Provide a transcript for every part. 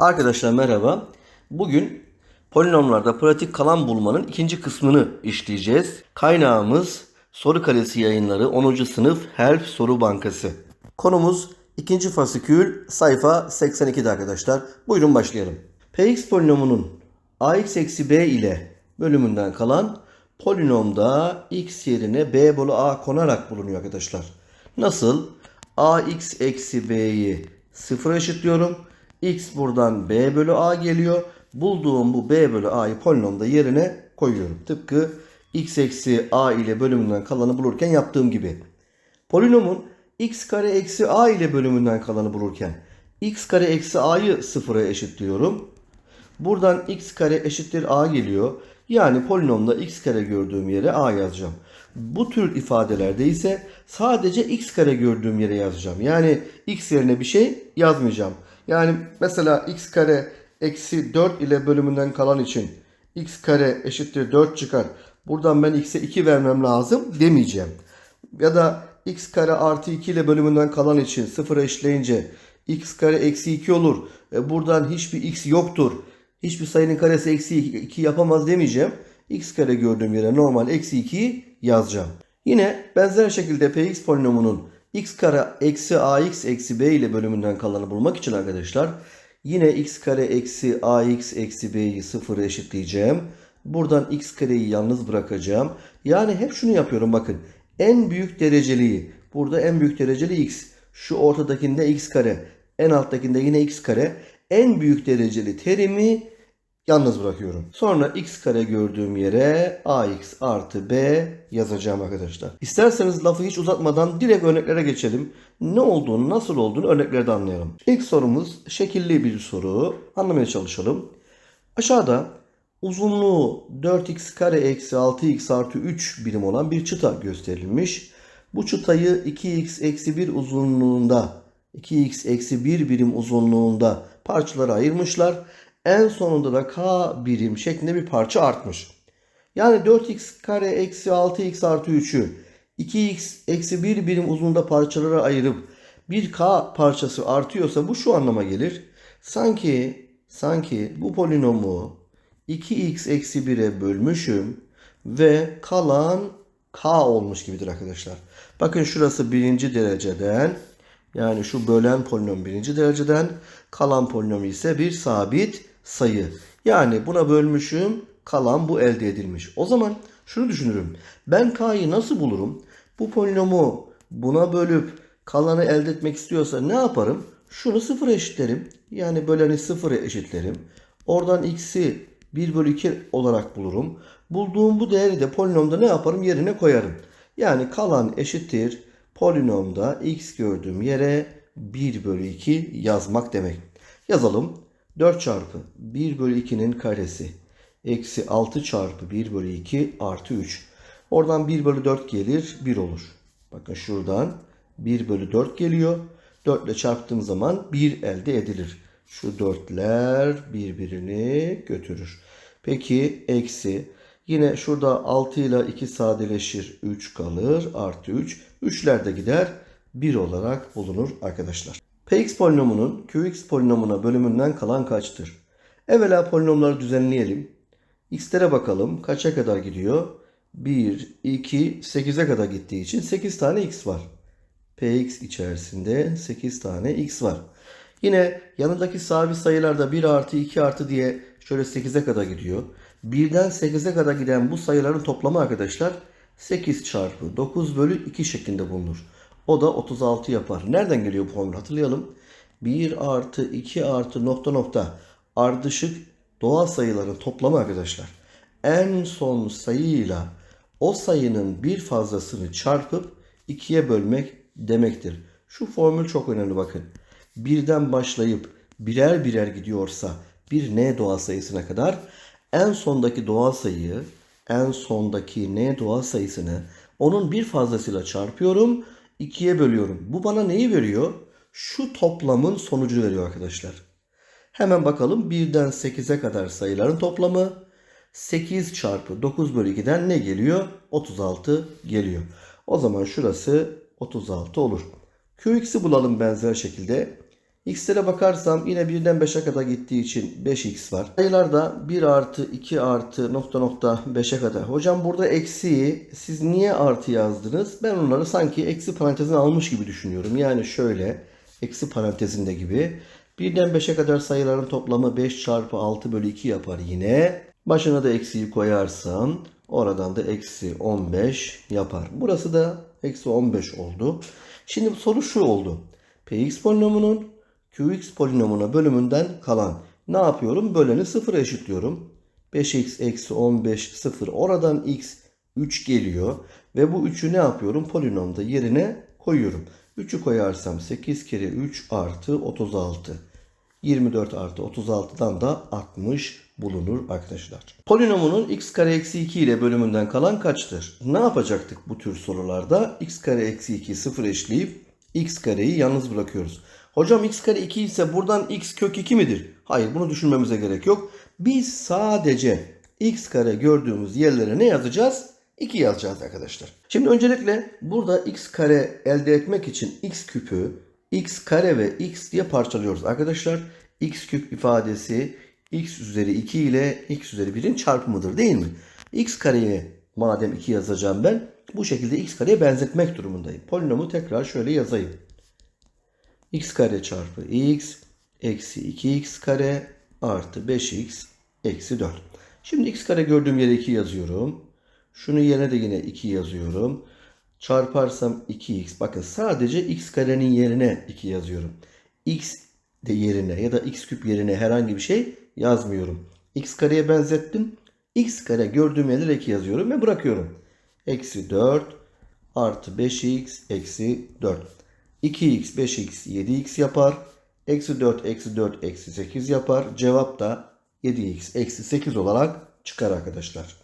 Arkadaşlar merhaba. Bugün polinomlarda pratik kalan bulmanın ikinci kısmını işleyeceğiz. Kaynağımız Soru Kalesi Yayınları 10. sınıf Help Soru Bankası. Konumuz ikinci fasikül sayfa 82'de arkadaşlar. Buyurun başlayalım. Px polinomunun ax eksi b ile bölümünden kalan polinomda x yerine b bölü a konarak bulunuyor arkadaşlar. Nasıl? ax eksi b'yi sıfıra eşitliyorum. X buradan b bölü a geliyor. Bulduğum bu b bölü a'yı polinomda yerine koyuyorum. Tıpkı x eksi a ile bölümünden kalanı bulurken yaptığım gibi. Polinomun x kare eksi a ile bölümünden kalanı bulurken x kare eksi a'yı sıfıra eşitliyorum. Buradan x kare eşittir a geliyor. Yani polinomda x kare gördüğüm yere a yazacağım. Bu tür ifadelerde ise sadece x kare gördüğüm yere yazacağım. Yani x yerine bir şey yazmayacağım. Yani mesela x kare eksi 4 ile bölümünden kalan için x kare eşittir 4 çıkar. Buradan ben x'e 2 vermem lazım demeyeceğim. Ya da x kare artı 2 ile bölümünden kalan için sıfıra eşitleyince x kare eksi 2 olur. E buradan hiçbir x yoktur. Hiçbir sayının karesi eksi 2 yapamaz demeyeceğim. x kare gördüğüm yere normal eksi 2'yi yazacağım. Yine benzer şekilde px polinomunun x kare eksi ax eksi b ile bölümünden kalanı bulmak için arkadaşlar yine x kare eksi ax eksi b'yi sıfıra eşitleyeceğim. Buradan x kareyi yalnız bırakacağım. Yani hep şunu yapıyorum bakın. En büyük dereceliği burada en büyük dereceli x. Şu ortadakinde x kare. En alttakinde yine x kare. En büyük dereceli terimi yalnız bırakıyorum. Sonra x kare gördüğüm yere ax artı b yazacağım arkadaşlar. İsterseniz lafı hiç uzatmadan direkt örneklere geçelim. Ne olduğunu, nasıl olduğunu örneklerde anlayalım. İlk sorumuz şekilli bir soru. Anlamaya çalışalım. Aşağıda uzunluğu 4x kare eksi 6x artı 3 birim olan bir çıta gösterilmiş. Bu çıtayı 2x eksi 1 uzunluğunda 2x eksi 1 birim uzunluğunda parçalara ayırmışlar. En sonunda da k birim şeklinde bir parça artmış. Yani 4x kare eksi 6x artı 3'ü 2x eksi 1 birim uzunluğunda parçalara ayırıp bir k parçası artıyorsa bu şu anlama gelir. Sanki sanki bu polinomu 2x eksi 1'e bölmüşüm ve kalan k olmuş gibidir arkadaşlar. Bakın şurası birinci dereceden yani şu bölen polinom birinci dereceden kalan polinom ise bir sabit sayı. Yani buna bölmüşüm kalan bu elde edilmiş. O zaman şunu düşünürüm. Ben k'yı nasıl bulurum? Bu polinomu buna bölüp kalanı elde etmek istiyorsa ne yaparım? Şunu sıfıra eşitlerim. Yani böleni sıfıra eşitlerim. Oradan x'i 1 bölü 2 olarak bulurum. Bulduğum bu değeri de polinomda ne yaparım? Yerine koyarım. Yani kalan eşittir. Polinomda x gördüğüm yere 1 bölü 2 yazmak demek. Yazalım. 4 çarpı 1 bölü 2'nin karesi. Eksi 6 çarpı 1 bölü 2 artı 3. Oradan 1 bölü 4 gelir 1 olur. Bakın şuradan 1 bölü 4 geliyor. 4 ile çarptığım zaman 1 elde edilir. Şu 4'ler birbirini götürür. Peki eksi. Yine şurada 6 ile 2 sadeleşir. 3 kalır. Artı 3. 3'ler de gider. 1 olarak bulunur arkadaşlar. Px polinomunun Qx polinomuna bölümünden kalan kaçtır? Evvela polinomları düzenleyelim. X'lere bakalım. Kaça kadar gidiyor? 1, 2, 8'e kadar gittiği için 8 tane x var. Px içerisinde 8 tane x var. Yine yanındaki sabit sayılarda 1 artı 2 artı diye şöyle 8'e kadar gidiyor. 1'den 8'e kadar giden bu sayıların toplamı arkadaşlar 8 çarpı 9 bölü 2 şeklinde bulunur. O da 36 yapar. Nereden geliyor bu formül hatırlayalım. 1 artı 2 artı nokta nokta ardışık doğal sayıların toplamı arkadaşlar. En son sayıyla o sayının bir fazlasını çarpıp 2'ye bölmek demektir. Şu formül çok önemli bakın. Birden başlayıp birer birer gidiyorsa bir n doğal sayısına kadar en sondaki doğal sayıyı en sondaki n doğal sayısını onun bir fazlasıyla çarpıyorum. 2'ye bölüyorum. Bu bana neyi veriyor? Şu toplamın sonucu veriyor arkadaşlar. Hemen bakalım 1'den 8'e kadar sayıların toplamı 8 çarpı 9 bölü 2'den ne geliyor? 36 geliyor. O zaman şurası 36 olur. Qx'i bulalım benzer şekilde. X'lere bakarsam yine 1'den 5'e kadar gittiği için 5x var. Sayılarda 1 artı 2 artı nokta nokta 5'e kadar. Hocam burada eksiği siz niye artı yazdınız? Ben onları sanki eksi parantezine almış gibi düşünüyorum. Yani şöyle eksi parantezinde gibi. 1'den 5'e kadar sayıların toplamı 5 çarpı 6 bölü 2 yapar yine. Başına da eksiği koyarsam oradan da eksi 15 yapar. Burası da eksi 15 oldu. Şimdi soru şu oldu. Px polinomunun Qx polinomuna bölümünden kalan. Ne yapıyorum? Böleni sıfıra eşitliyorum. 5x eksi 15 sıfır. Oradan x 3 geliyor. Ve bu 3'ü ne yapıyorum? Polinomda yerine koyuyorum. 3'ü koyarsam 8 kere 3 artı 36. 24 artı 36'dan da 60 bulunur arkadaşlar. Polinomunun x kare eksi 2 ile bölümünden kalan kaçtır? Ne yapacaktık bu tür sorularda? x kare eksi 2 sıfır eşleyip x kareyi yalnız bırakıyoruz. Hocam x kare 2 ise buradan x kök 2 midir? Hayır bunu düşünmemize gerek yok. Biz sadece x kare gördüğümüz yerlere ne yazacağız? 2 yazacağız arkadaşlar. Şimdi öncelikle burada x kare elde etmek için x küpü x kare ve x diye parçalıyoruz arkadaşlar. x küp ifadesi x üzeri 2 ile x üzeri 1'in çarpımıdır değil mi? x kareye madem 2 yazacağım ben bu şekilde x kareye benzetmek durumundayım. Polinomu tekrar şöyle yazayım. x kare çarpı x eksi 2x kare artı 5x eksi 4. Şimdi x kare gördüğüm yere 2 yazıyorum. Şunu yerine de yine 2 yazıyorum. Çarparsam 2x. Bakın sadece x karenin yerine 2 yazıyorum. x de yerine ya da x küp yerine herhangi bir şey yazmıyorum. x kareye benzettim. x kare gördüğüm yerlere 2 yazıyorum ve bırakıyorum. Eksi 4 artı 5x eksi 4. 2x 5x 7x yapar. Eksi 4 eksi 4 eksi 8 yapar. Cevap da 7x eksi 8 olarak çıkar arkadaşlar.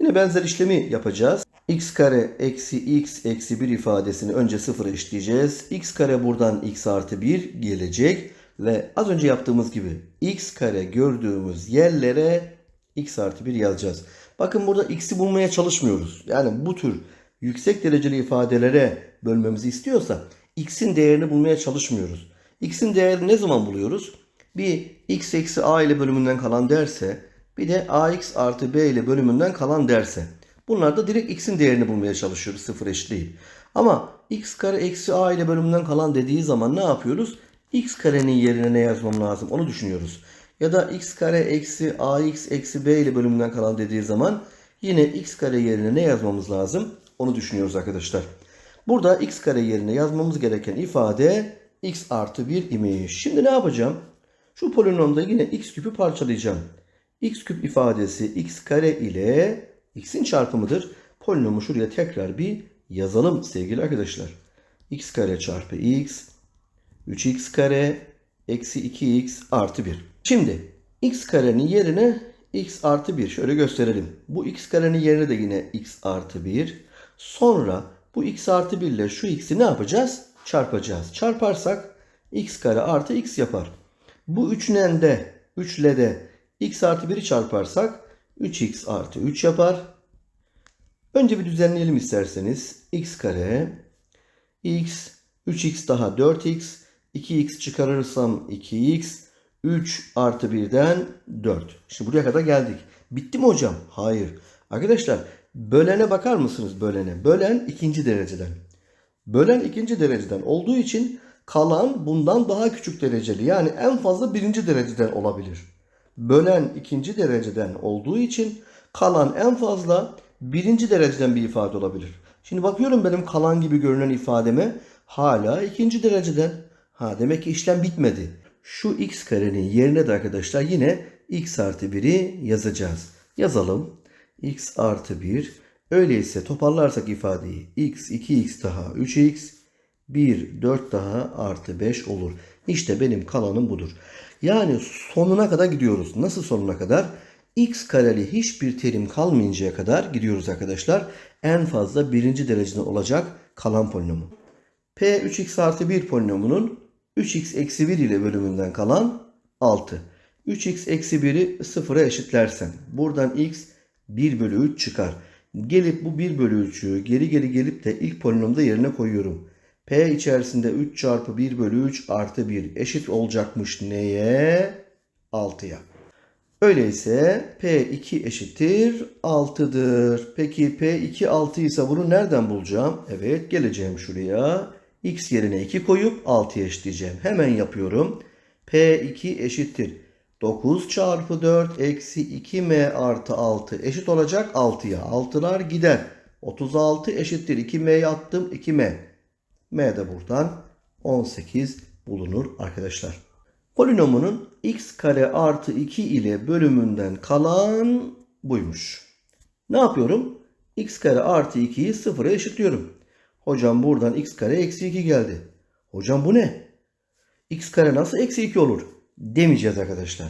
Yine benzer işlemi yapacağız. x kare eksi x eksi 1 ifadesini önce sıfıra eşitleyeceğiz. x kare buradan x artı 1 gelecek. Ve az önce yaptığımız gibi x kare gördüğümüz yerlere x artı 1 yazacağız. Bakın burada x'i bulmaya çalışmıyoruz. Yani bu tür yüksek dereceli ifadelere bölmemizi istiyorsa x'in değerini bulmaya çalışmıyoruz. x'in değerini ne zaman buluyoruz? Bir x eksi a ile bölümünden kalan derse bir de ax artı b ile bölümünden kalan derse. Bunlar da direkt x'in değerini bulmaya çalışıyoruz sıfır eşliği. Ama x kare eksi a ile bölümünden kalan dediği zaman ne yapıyoruz? X karenin yerine ne yazmam lazım onu düşünüyoruz. Ya da x kare eksi ax eksi b ile bölümünden kalan dediği zaman yine x kare yerine ne yazmamız lazım onu düşünüyoruz arkadaşlar. Burada x kare yerine yazmamız gereken ifade x artı 1 imiş. Şimdi ne yapacağım? Şu polinomda yine x küpü parçalayacağım. x küp ifadesi x kare ile x'in çarpımıdır. Polinomu şuraya tekrar bir yazalım sevgili arkadaşlar. x kare çarpı x 3x kare eksi 2x artı 1. Şimdi x karenin yerine x artı 1 şöyle gösterelim. Bu x karenin yerine de yine x artı 1. Sonra bu x artı 1 ile şu x'i ne yapacağız? Çarpacağız. Çarparsak x kare artı x yapar. Bu üçünden de 3 ile de x artı 1'i çarparsak 3x artı 3 yapar. Önce bir düzenleyelim isterseniz. x kare x 3x daha 4x 2x çıkarırsam 2x 3 artı 1'den 4. Şimdi buraya kadar geldik. Bitti mi hocam? Hayır. Arkadaşlar bölene bakar mısınız bölene? Bölen ikinci dereceden. Bölen ikinci dereceden olduğu için kalan bundan daha küçük dereceli. Yani en fazla birinci dereceden olabilir. Bölen ikinci dereceden olduğu için kalan en fazla birinci dereceden bir ifade olabilir. Şimdi bakıyorum benim kalan gibi görünen ifademe hala ikinci dereceden. Ha demek ki işlem bitmedi. Şu x karenin yerine de arkadaşlar yine x artı 1'i yazacağız. Yazalım. x artı 1. Öyleyse toparlarsak ifadeyi x 2x daha 3x 1 4 daha artı 5 olur. İşte benim kalanım budur. Yani sonuna kadar gidiyoruz. Nasıl sonuna kadar? x kareli hiçbir terim kalmayıncaya kadar gidiyoruz arkadaşlar. En fazla birinci derecede olacak kalan polinomu. P 3x artı 1 polinomunun 3x eksi 1 ile bölümünden kalan 6. 3x eksi 1'i 0'a eşitlersem buradan x 1 bölü 3 çıkar. Gelip bu 1 bölü 3'ü geri geri gelip de ilk polinomda yerine koyuyorum. P içerisinde 3 çarpı 1 bölü 3 artı 1 eşit olacakmış neye? 6'ya. Öyleyse P2 eşittir 6'dır. Peki P2 6 ise bunu nereden bulacağım? Evet geleceğim şuraya. X yerine 2 koyup 6'ya eşitleyeceğim. Hemen yapıyorum. P2 eşittir. 9 çarpı 4 eksi 2M artı 6 eşit olacak 6'ya. 6'lar gider. 36 eşittir. 2M'yi attım 2M. M de buradan 18 bulunur arkadaşlar. Polinomunun x kare artı 2 ile bölümünden kalan buymuş. Ne yapıyorum? x kare artı 2'yi sıfıra eşitliyorum. Hocam buradan x kare eksi 2 geldi. Hocam bu ne? x kare nasıl eksi 2 olur? Demeyeceğiz arkadaşlar.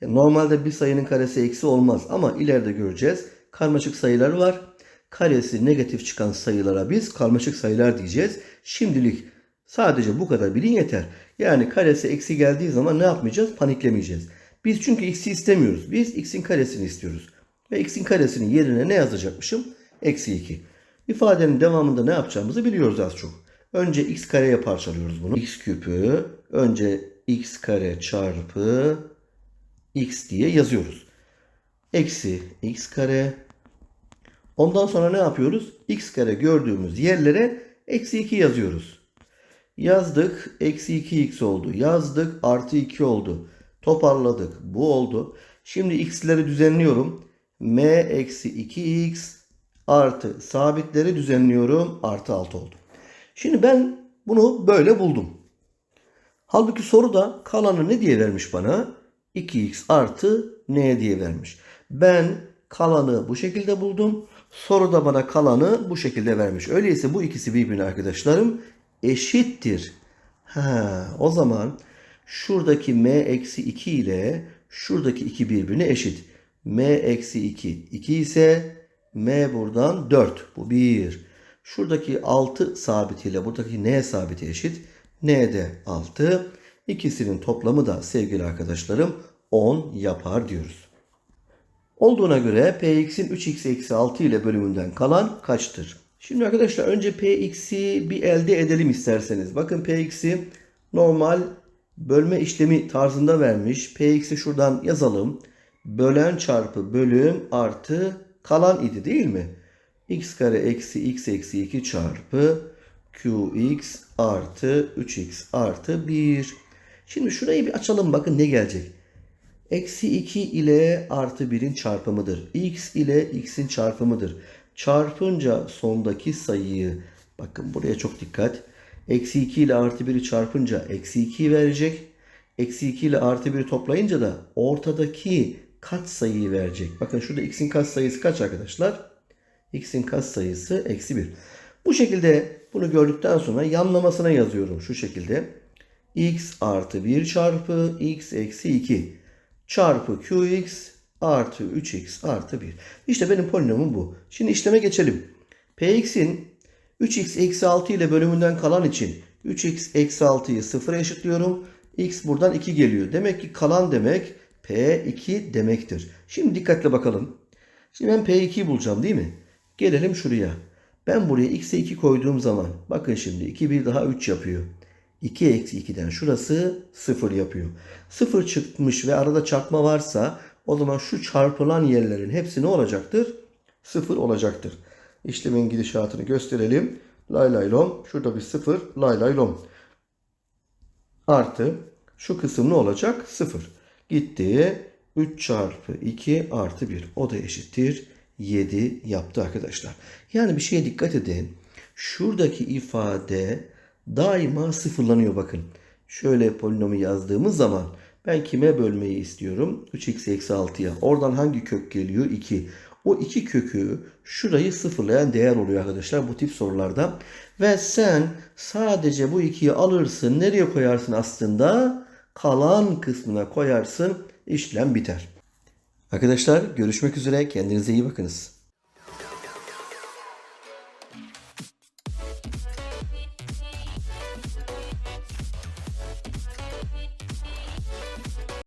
Ya Normalde bir sayının karesi eksi olmaz ama ileride göreceğiz. Karmaşık sayılar var. Karesi negatif çıkan sayılara biz karmaşık sayılar diyeceğiz. Şimdilik sadece bu kadar bilin yeter. Yani karesi eksi geldiği zaman ne yapmayacağız? Paniklemeyeceğiz. Biz çünkü x'i istemiyoruz. Biz x'in karesini istiyoruz. Ve x'in karesinin yerine ne yazacakmışım? Eksi 2. İfadenin devamında ne yapacağımızı biliyoruz az çok. Önce x kareye parçalıyoruz bunu. x küpü önce x kare çarpı x diye yazıyoruz. Eksi x kare. Ondan sonra ne yapıyoruz? x kare gördüğümüz yerlere eksi 2 yazıyoruz. Yazdık. Eksi 2x oldu. Yazdık. Artı 2 oldu. Toparladık. Bu oldu. Şimdi x'leri düzenliyorum. m eksi 2x artı sabitleri düzenliyorum. Artı 6 oldu. Şimdi ben bunu böyle buldum. Halbuki soruda kalanı ne diye vermiş bana? 2x artı n diye vermiş. Ben kalanı bu şekilde buldum. Soruda bana kalanı bu şekilde vermiş. Öyleyse bu ikisi birbirine arkadaşlarım eşittir. Ha, o zaman şuradaki m eksi 2 ile şuradaki 2 birbirine eşit. m eksi 2 2 ise m buradan 4. Bu 1. Şuradaki 6 sabitiyle buradaki n sabiti eşit. n de 6. İkisinin toplamı da sevgili arkadaşlarım 10 yapar diyoruz. Olduğuna göre px'in 3x eksi 6 ile bölümünden kalan kaçtır? Şimdi arkadaşlar önce px'i bir elde edelim isterseniz. Bakın px'i normal bölme işlemi tarzında vermiş. px'i şuradan yazalım. Bölen çarpı bölüm artı kalan idi değil mi? x kare eksi x eksi 2 çarpı qx artı 3x artı 1. Şimdi şurayı bir açalım bakın ne gelecek. Eksi 2 ile artı 1'in çarpımıdır. x ile x'in çarpımıdır. Çarpınca sondaki sayıyı bakın buraya çok dikkat. Eksi 2 ile artı 1'i çarpınca eksi 2 verecek. Eksi 2 ile artı 1'i toplayınca da ortadaki kaç sayıyı verecek. Bakın şurada x'in kaç sayısı kaç arkadaşlar? x'in kaç sayısı eksi 1. Bu şekilde bunu gördükten sonra yanlamasına yazıyorum şu şekilde. x artı 1 çarpı x eksi 2 çarpı qx artı 3x artı 1. İşte benim polinomum bu. Şimdi işleme geçelim. px'in 3x eksi 6 ile bölümünden kalan için 3x eksi 6'yı 0'a eşitliyorum. x buradan 2 geliyor. Demek ki kalan demek p2 demektir. Şimdi dikkatle bakalım. Şimdi ben p2'yi bulacağım değil mi? Gelelim şuraya. Ben buraya x'e 2 koyduğum zaman bakın şimdi 2 bir daha 3 yapıyor. 2 eksi 2'den şurası 0 yapıyor. 0 çıkmış ve arada çarpma varsa o zaman şu çarpılan yerlerin hepsi ne olacaktır? 0 olacaktır. İşlemin gidişatını gösterelim. Lay lay lom. Şurada bir 0. Lay lay lom. Artı şu kısım ne olacak? 0. Gitti. 3 çarpı 2 artı 1. O da eşittir. 7 yaptı arkadaşlar. Yani bir şeye dikkat edin. Şuradaki ifade daima sıfırlanıyor bakın. Şöyle polinomu yazdığımız zaman ben kime bölmeyi istiyorum? 3x eksi 6'ya. Oradan hangi kök geliyor? 2. O iki kökü şurayı sıfırlayan değer oluyor arkadaşlar bu tip sorularda. Ve sen sadece bu ikiyi alırsın. Nereye koyarsın aslında? Kalan kısmına koyarsın. İşlem biter. Arkadaşlar görüşmek üzere. Kendinize iyi bakınız.